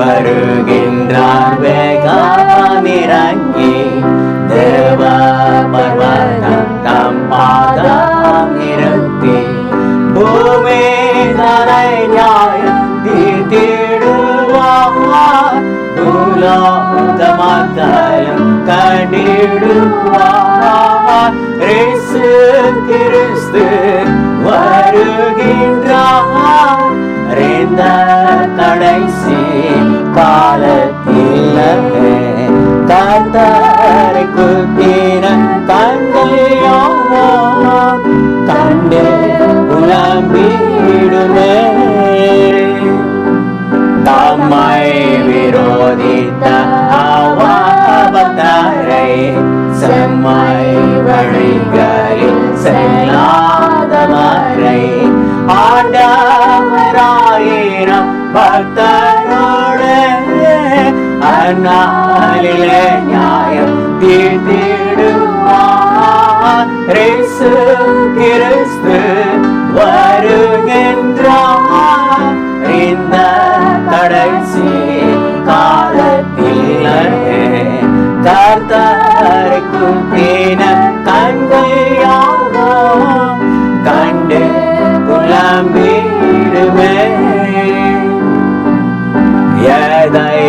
வருகின்றார் வேகாமிறங்கி. தேவ பர்வதம் தம் பாதம் நிறுத்தி. பூமி தரை நியாயம் தீர்த்திடுவார். பூலோக மக்களும் கண்டிடுவார். இயேசு கிறிஸ்து வருகின்றார். இந்த கடைசி காலத்தில் கத்தரை குத்தின கண்கையாவோ கண்டு புலம்பிடுமே. தம்மை விரோதித்த அவாபத்தாரை செம்மை வழிகளில் செல்லாதவரை நியாயம் தீர்த்திடுவார் இயேசு கிறிஸ்து வருகின்றார் இந்த கடைசி காலத்தில் கர்த்தரை குத்தின கண்கையாவோ கண்டு புலம்பிடுமே. எதை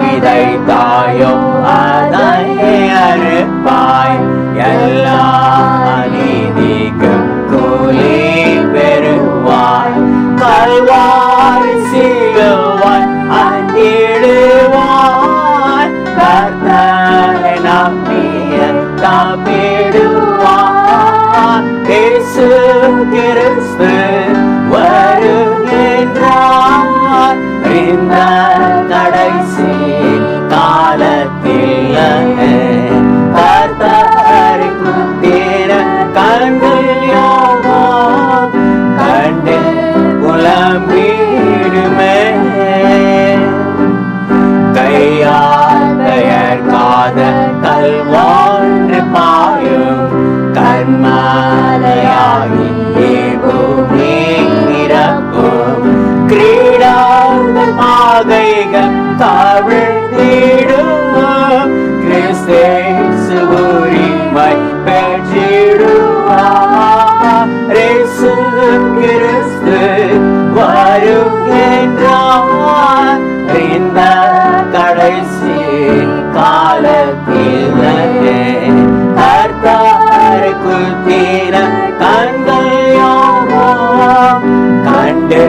விதைத்தாயோ அதை அறுப்பாய் எல்லா நீதிக்கும் கூலி பெறுவாய். கல்வாய் சிலுவாய் அண்டிடுவாய் கர்த்தரை நம்பிய காப்பிடுவாய் இயேசு கிறிஸ்து வருகின்றார். இந்த பாகைகள் கவிழ்ந்திடும் கிறிஸ்தேசுரிமை பெற்றிடுவார் இயேசு கிறிஸ்து வருகின்றார். இந்த கடைசி காலத்தில் கர்த்தாரை குத்தின கண்கள் யாவோ கண்டு